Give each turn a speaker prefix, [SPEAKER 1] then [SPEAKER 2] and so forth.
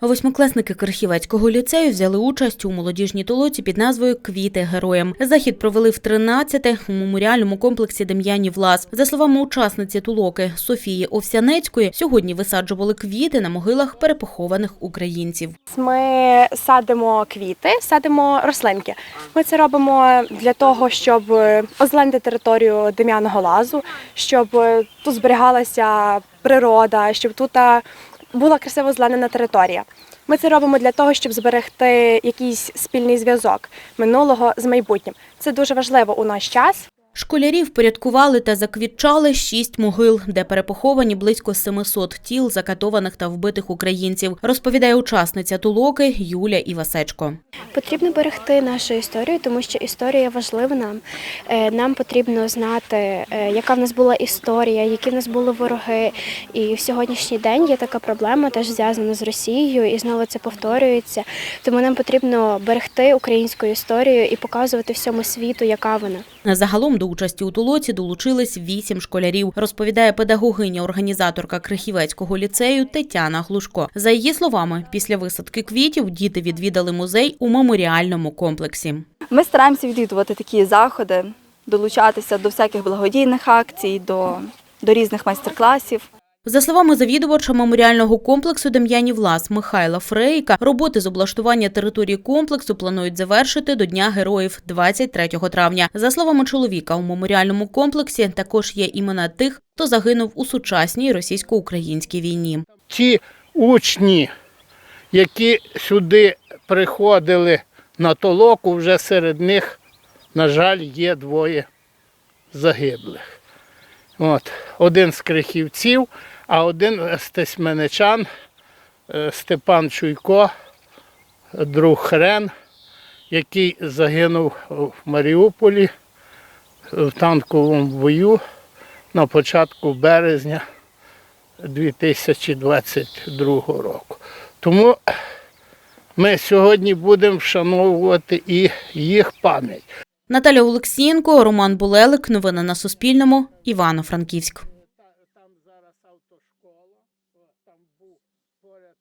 [SPEAKER 1] Восьмикласники Крихівецького ліцею взяли участь у молодіжній толоці під назвою Квіти героям. Захід провели в 13-те у меморіальному комплексі Дем'янів Лас. За словами учасниці тулоки Софії Овсянецької, сьогодні висаджували квіти на могилах перепохованих українців.
[SPEAKER 2] Ми садимо квіти, садимо рослинки. Ми це робимо для того, щоб озеленити територію Дем'яного лазу, щоб тут зберігалася природа, щоб тут була красиво зеленена територія. Ми це робимо для того, щоб зберегти якийсь спільний зв'язок минулого з майбутнім. Це дуже важливо у наш час.
[SPEAKER 1] Школярі впорядкували та заквітчали шість могил, де перепоховані близько 700 тіл закатованих та вбитих українців, розповідає учасниця тулоки Юля Івасечко.
[SPEAKER 3] Потрібно берегти нашу історію, тому що історія важлива нам. Е, Нам потрібно знати, е, яка в нас була історія, які в нас були вороги. І в сьогоднішній день є така проблема, теж зв'язана з Росією, і знову це повторюється. Тому нам потрібно берегти українську історію і показувати всьому світу, яка вона.
[SPEAKER 1] Загалом до участі у тулоці долучились вісім школярів, розповідає педагогиня-організаторка Крихівецького ліцею Тетяна Глушко. За її словами, після висадки квітів діти відвідали музей у меморіальному комплексі.
[SPEAKER 4] Ми стараємося відвідувати такі заходи, долучатися до всяких благодійних акцій, до, до різних майстер-класів.
[SPEAKER 1] За словами завідувача меморіального комплексу Дем'янів Лас Михайла Фрейка, роботи з облаштування території комплексу планують завершити до Дня героїв 23 травня. За словами чоловіка, у меморіальному комплексі також є імена тих, хто загинув у сучасній російсько-українській війні.
[SPEAKER 5] ті учні, які сюди приходили на толоку, вже серед них, на жаль, є двоє загиблих. От, один з крихівців, а один з тесьменичан е, Степан Чуйко, друг Хрен, який загинув в Маріуполі в танковому бою на початку березня 2022 року. Тому ми сьогодні будемо вшановувати і їх пам'ять.
[SPEAKER 1] Наталя Олексієнко, Роман Булелик. Новини на Суспільному. Івано-Франківськ. escola, tambor, fora